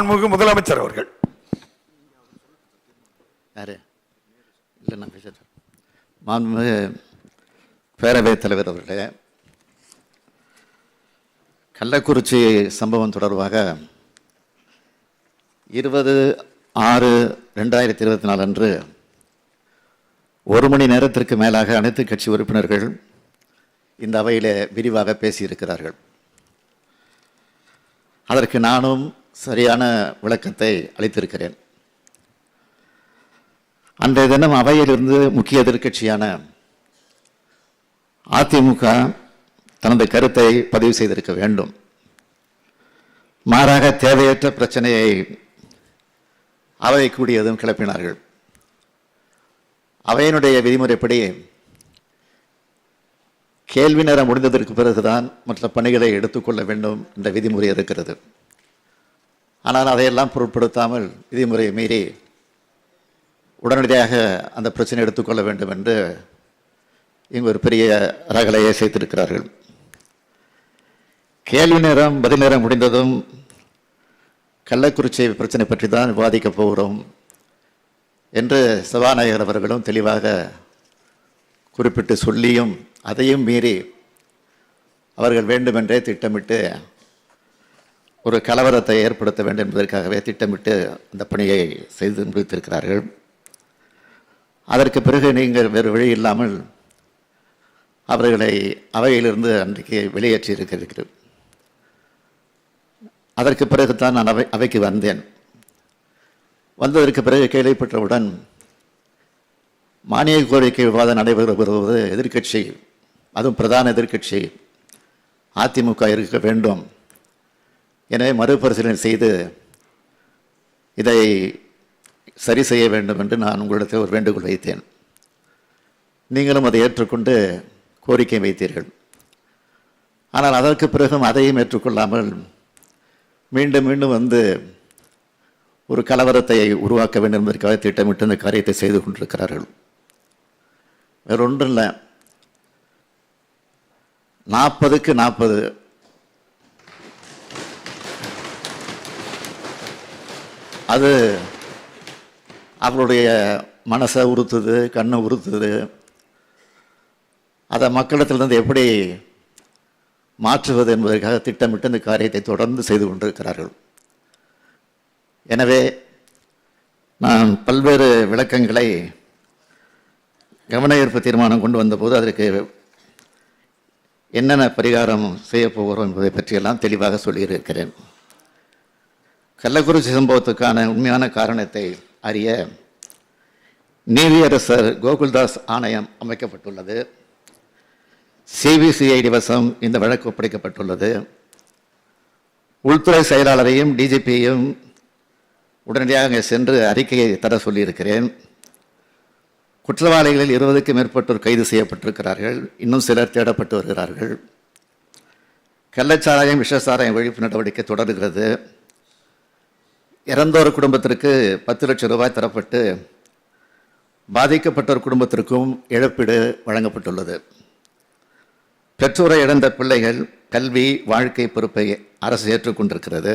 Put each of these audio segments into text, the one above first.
மாண்புமிகு முதலமைச்சர் அவர்கள். யாரு? இல்லை நான் பேசுகிறேன் மாண்புமிகு பேரவைத் தலைவர் அவர்களே கள்ளக்குறிச்சி சம்பவம் தொடர்பாக இருபது ஆறு ரெண்டாயிரத்தி இருபத்தி நாலு அன்று ஒரு மணி நேரத்திற்கு மேலாக அனைத்து கட்சி உறுப்பினர்கள் இந்த அவையில் விரிவாக பேசியிருக்கிறார்கள். அதற்கு நானும் சரியான விளக்கத்தை அளித்திருக்கிறேன். அன்றைய தினம் அவையிலிருந்து முக்கிய எதிர்க்கட்சியான அதிமுக தனது கருத்தை பதிவு செய்திருக்க வேண்டும். மாறாக தேவையற்ற பிரச்சனையை அவை கூடியதும் கிளப்பினார்கள். அவையினுடைய விதிமுறைப்படி கேள்வி நேரம் முடிந்ததற்கு பிறகுதான் மற்ற பணிகளை எடுத்துக்கொள்ள வேண்டும் என்ற விதிமுறை இருக்கிறது. ஆனால் அதையெல்லாம் பொருட்படுத்தாமல் விதிமுறையை மீறி உடனடியாக அந்த பிரச்சனை எடுத்துக்கொள்ள வேண்டும் என்று இங்கு ஒரு பெரிய ரகலையை செய்திருக்கிறார்கள் கேள்வி நேரம் பதில் நேரம் முடிந்ததும் கள்ளக்குறிச்சி பிரச்சனை பற்றி தான் விவாதிக்கப் போகிறோம் என்று சபாநாயகர் அவர்களும் தெளிவாக குறிப்பிட்டு சொல்லியும் அதையும் மீறி அவர்கள் வேண்டுமென்றே திட்டமிட்டு ஒரு கலவரத்தை ஏற்படுத்த வேண்டும் என்பதற்காகவே திட்டமிட்டு அந்த பணியை செய்து முடித்திருக்கிறார்கள். அதற்கு பிறகு நீங்கள் வேறு வழி இல்லாமல் அவர்களை அவையிலிருந்து அன்றைக்கு வெளியேற்றி இருக்கிறீர்கள் அதற்கு பிறகுதான் நான் அவை அவைக்கு வந்தேன். வந்ததற்கு பிறகு கேள்விப்பட்டவுடன் மானிய கோரிக்கை விவாதம் நடைபெறுவது எதிர்க்கட்சி அதுவும் பிரதான எதிர்க்கட்சி அதிமுக இருக்க வேண்டும். எனவே மறுபரிசீலனை செய்து இதை சரி செய்ய வேண்டும் என்று நான் உங்களிடத்தில் ஒரு வேண்டுகோள் வைத்தேன். நீங்களும் அதை ஏற்றுக்கொண்டு கோரிக்கை வைத்தீர்கள். ஆனால் அதற்கு பிறகும் அதையும் ஏற்றுக்கொள்ளாமல் மீண்டும் மீண்டும் வந்து ஒரு கலவரத்தை உருவாக்க வேண்டும் என்பதற்காக திட்டமிட்டு இந்த காரியத்தை செய்து கொண்டிருக்கிறார்கள். வேறு ஒன்றும் இல்லை. நாற்பதுக்கு நாற்பது அது அவருடைய மனசை உறுத்துது கண்ணை உறுத்துது. அதை மக்களிடத்திலிருந்து எப்படி மாற்றுவது என்பதற்காக திட்டமிட்டு இந்த காரியத்தை தொடர்ந்து செய்து கொண்டிருக்கிறார்கள். எனவே நான் பல்வேறு விளக்கங்களை கவன ஈர்ப்பு தீர்மானம் கொண்டு வந்தபோது அதற்கு என்னென்ன பரிகாரம் செய்யப்போகிறோம் என்பதை பற்றியெல்லாம் தெளிவாக சொல்லியிருக்கிறேன். கள்ளக்குறிச்சி சம்பவத்துக்கான உண்மையான காரணத்தை அறிய நீதியரசர் கோகுல்தாஸ் ஆணையம் அமைக்கப்பட்டுள்ளது. சிபிசிஐடி வசம் இந்த வழக்கு ஒப்படைக்கப்பட்டுள்ளது. உள்துறை செயலாளரையும் டிஜிபியையும் உடனடியாக அங்கே சென்று அறிக்கையை தர சொல்லியிருக்கிறேன். குற்றவாளிகளில் இருபதுக்கும் மேற்பட்டோர் கைது செய்யப்பட்டிருக்கிறார்கள். இன்னும் சிலர் தேடப்பட்டு வருகிறார்கள். கள்ளச்சாராயம் விஷசாராயம் ஒழிப்பு நடவடிக்கை தொடர்கிறது. இறந்தோர் குடும்பத்திற்கு பத்து லட்சம் ரூபாய் தரப்பட்டு பாதிக்கப்பட்டோர் குடும்பத்திற்கும் இழப்பீடு வழங்கப்பட்டுள்ளது. பெற்றோரை இழந்த பிள்ளைகள் கல்வி வாழ்க்கை பொறுப்பை அரசு ஏற்றுக்கொண்டிருக்கிறது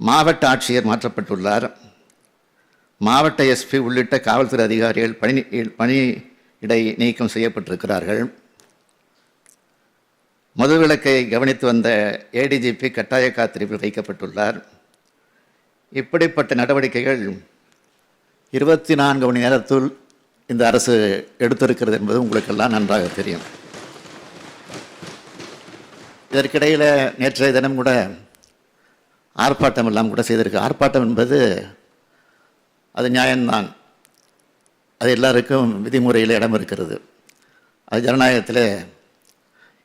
மாவட்ட ஆட்சியர் மாற்றப்பட்டுள்ளார். மாவட்ட எஸ்பி உள்ளிட்ட காவல்துறை அதிகாரிகள் பணி பணி இடை நீக்கம் செய்யப்பட்டிருக்கிறார்கள். மதுவிலக்கை கவனித்து வந்த ஏடிஜிபி கட்டாய காத்திருப்பில் வைக்கப்பட்டுள்ளார். இப்படிப்பட்ட நடவடிக்கைகள் இருபத்தி நான்கு மணி நேரத்துள் இந்த அரசு எடுத்திருக்கிறது என்பது உங்களுக்கெல்லாம் நன்றாக தெரியும். இதற்கிடையில் நேற்றைய தினம் கூட ஆர்ப்பாட்டம் எல்லாம் கூட செய்திருக்கு. ஆர்ப்பாட்டம் என்பது அது நியாயம்தான். அது எல்லாருக்கும் விதிமுறையில் இடம் இருக்கிறது. அது ஜனநாயகத்தில்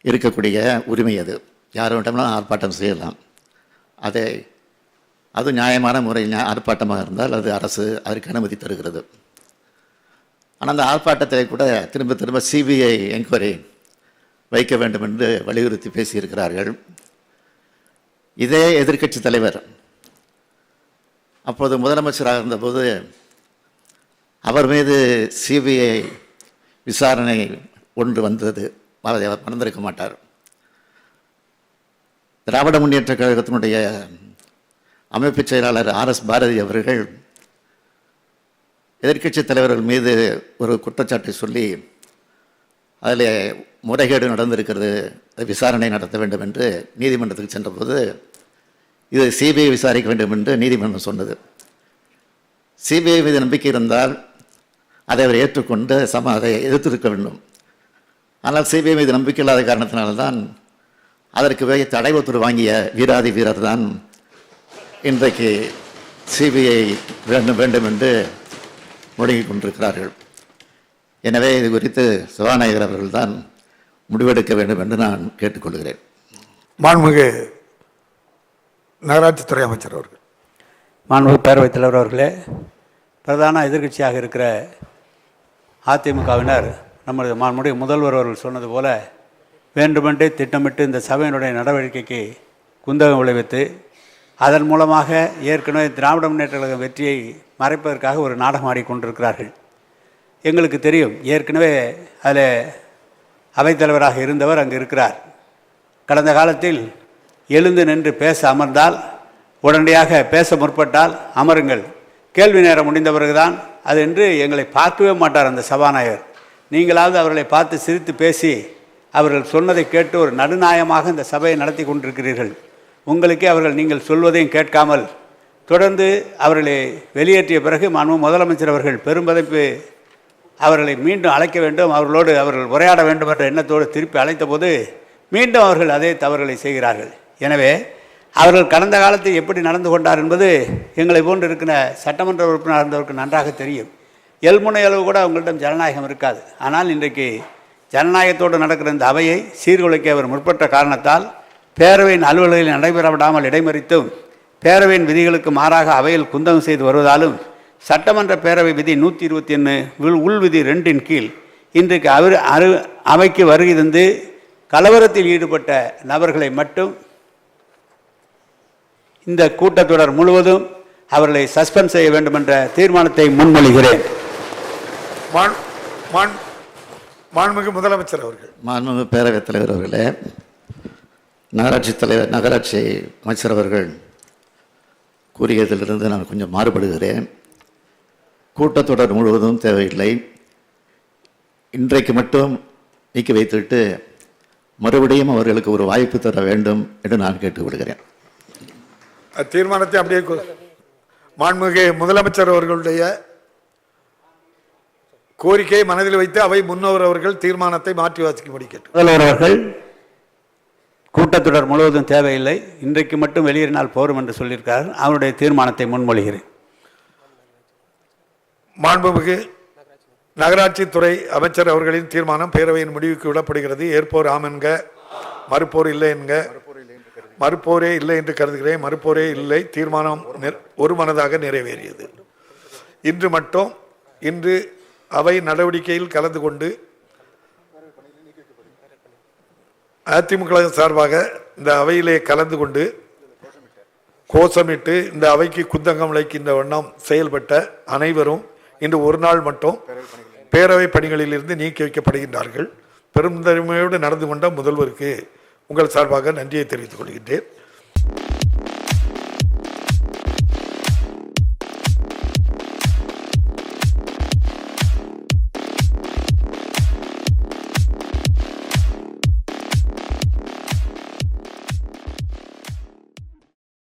இருக்கக்கூடிய உரிமை அது. யார் வேண்டும்னாலும் ஆர்ப்பாட்டம் செய்யலாம். அதை அது நியாயமான முறையில் ஆர்ப்பாட்டமாக இருந்தால் அது அரசு அதற்கு அனுமதி தருகிறது. ஆனால் அந்த ஆர்ப்பாட்டத்தை கூட திரும்ப திரும்ப சிபிஐ என்கொயரி வைக்க வேண்டும் என்று வலியுறுத்தி பேசியிருக்கிறார்கள். இதே எதிர்க்கட்சி தலைவர் அப்போது முதலமைச்சராக இருந்தபோது அவர் மீது சிபிஐ விசாரணை ஒன்று வந்தது. அதை அவர் மறந்திருக்க மாட்டார். திராவிட முன்னேற்ற கழகத்தினுடைய அமைப்பு செயலாளர் ஆர் எஸ் பாரதி அவர்கள் எதிர்க்கட்சி தலைவர்கள் மீது ஒரு குற்றச்சாட்டை சொல்லி அதில் முறைகேடு நடந்திருக்கிறது விசாரணை நடத்த வேண்டும் என்று நீதிமன்றத்துக்கு சென்றபோது இது சிபிஐ விசாரிக்க வேண்டும் என்று நீதிமன்றம் சொன்னது. சிபிஐ மீது நம்பிக்கை இருந்தால் அதை அவர் ஏற்றுக்கொண்டு சம அதை எதிர்த்திருக்க வேண்டும். ஆனால் சிபிஐ மீது நம்பிக்கை இல்லாத காரணத்தினால்தான் அதற்கு வே தடை உத்தரவு வாங்கிய வீராதி வீரர் தான் இன்றைக்கு சிபிஐ வேண்டும் வேண்டும் என்று முழங்கிக் கொண்டிருக்கிறார்கள். எனவே இது குறித்து சபாநாயகர் அவர்கள் தான் முடிவெடுக்க வேண்டும் என்று நான் கேட்டுக்கொள்கிறேன். மாண்புமிகு நகராட்சித்துறை அமைச்சர் அவர்கள். மாண்புமிகு பேரவைத் தலைவர் அவர்களே பிரதான எதிர்க்கட்சியாக இருக்கிற அதிமுகவினர் நமது மாண்புடைய முதல்வர் அவர்கள் சொன்னது போல வேண்டுமென்றே திட்டமிட்டு இந்த சபையினுடைய நடவடிக்கைக்கு குந்தகம் விளைவித்து அதன் மூலமாக ஏற்கனவே திராவிட முன்னேற்ற கழக வெற்றியை மறைப்பதற்காக ஒரு நாடகம் ஆடிக்கொண்டிருக்கிறார்கள் எங்களுக்கு தெரியும் ஏற்கனவே அதில் அவைத்தலைவராக இருந்தவர் அங்கு இருக்கிறார். கடந்த காலத்தில் எழுந்து நின்று பேச அமர்ந்தால் உடனடியாக பேச முற்பட்டால் அமருங்கள். கேள்வி நேரம் முடிந்த பிறகுதான் அது என்று எங்களை பார்க்கவே மாட்டார் அந்த சபாநாயகர். நீங்களாவது அவர்களை பார்த்து சிரித்து பேசி அவர்கள் சொன்னதை கேட்டு ஒரு நடுநாயமாக இந்த சபையை நடத்தி கொண்டிருக்கிறீர்கள். உங்களுக்கே அவர்கள் நீங்கள் சொல்வதையும் கேட்காமல் தொடர்ந்து அவர்களை வெளியேற்றிய பிறகு மாண்பு முதலமைச்சர் அவர்கள் பெரும்பதைப்பு அவர்களை மீண்டும் அழைக்க வேண்டும். அவர்களோடு அவர்கள் உரையாட வேண்டும் என்ற எண்ணத்தோடு திருப்பி அழைத்தபோது மீண்டும் அவர்கள் அதே தவறுகளை செய்கிறார்கள். எனவே அவர்கள் கடந்த காலத்தில் எப்படி நடந்து கொண்டார் என்பது எங்களை போன்று இருக்கிற சட்டமன்ற உறுப்பினர் இருந்தவருக்கு நன்றாக தெரியும். எல்முனை அளவு கூட அவங்களிடம் ஜனநாயகம் இருக்காது. ஆனால் இன்றைக்கு ஜனநாயகத்தோடு நடக்கிற இந்த அவையை சீர்குலைக்க அவர் முற்பட்ட காரணத்தால் பேரவையின் அலுவல்களில் நடைபெற விடாமல் இடைமறித்தும் பேரவையின் விதிகளுக்கு மாறாக அவையில் குந்தகம் செய்து வருவதாலும் சட்டமன்ற பேரவை விதி நூற்றி இருபத்தி ஒன்று உள் விதி ரெண்டின் கீழ் இன்றைக்கு அவர் அரு அவைக்கு வருகை தந்து கலவரத்தில் ஈடுபட்ட நபர்களை மட்டும் இந்த கூட்டத்தொடர் முழுவதும் அவர்களை சஸ்பெண்ட் செய்ய வேண்டும் என்ற தீர்மானத்தை முன்மொழிகிறேன். மாண் மாண் மாண்புமிகு முதலமைச்சர் அவர்கள். மாண்புமிகு பேரவைத் தலைவர் அவர்களே நகராட்சி தலைவர் நகராட்சி அமைச்சர் அவர்கள் கூறியதிலிருந்து நான் கொஞ்சம் மாறுபடுகிறேன். கூட்டத்தொடர் முழுவதும் தேவையில்லை. இன்றைக்கு மட்டும் நீக்கி வைத்துவிட்டு மறுபடியும் அவர்களுக்கு ஒரு வாய்ப்பு தர வேண்டும் என்று நான் கேட்டுக்கொள்கிறேன். தீர்மானத்தை அப்படியே மாண்புமிகு முதலமைச்சர் அவர்களுடைய கோரிக்கையை மனதில் வைத்து அவை முன்னவர் அவர்கள் தீர்மானத்தை மாற்றி வாசிக்கும்படி கேட்டு முதல்வர் அவர்கள் கூட்டத்தொடர் முழுவதும் தேவையில்லை. இன்றைக்கு மட்டும் வெளியேறினால் போரும் என்று சொல்லியிருக்கார். அவருடைய தீர்மானத்தை முன்மொழிகிறேன். மாண்புமிகு நகராட்சித்துறை அமைச்சர் அவர்களின் தீர்மானம் பேரவையின் முடிவுக்கு விடப்படுகிறது. ஏற்போர் ஆம் என்க மறுப்போர் இல்லை என்க மறுப்போரே இல்லை என்று கருதுகிறேன். மறுப்போரே இல்லை தீர்மானம் நிற- ஒருமனதாக நிறைவேறியது. இன்று மட்டும் இன்று அவை நடவடிக்கையில் கலந்து கொண்டு அதிமுக சார்பாக இந்த அவையிலே கலந்து கொண்டு கோஷமிட்டு இந்த அவைக்கு குந்தகம் விளைக்கின்ற வண்ணம் செயல்பட்ட அனைவரும் இன்று ஒரு நாள் மட்டும் பேரவை பணிகளில் இருந்து நீக்கி வைக்கப்படுகின்றார்கள். பெருந்தன்மையோடு நடந்து கொண்ட முதல்வருக்கு உங்கள் சார்பாக நன்றியை தெரிவித்துக் கொள்கின்றேன்.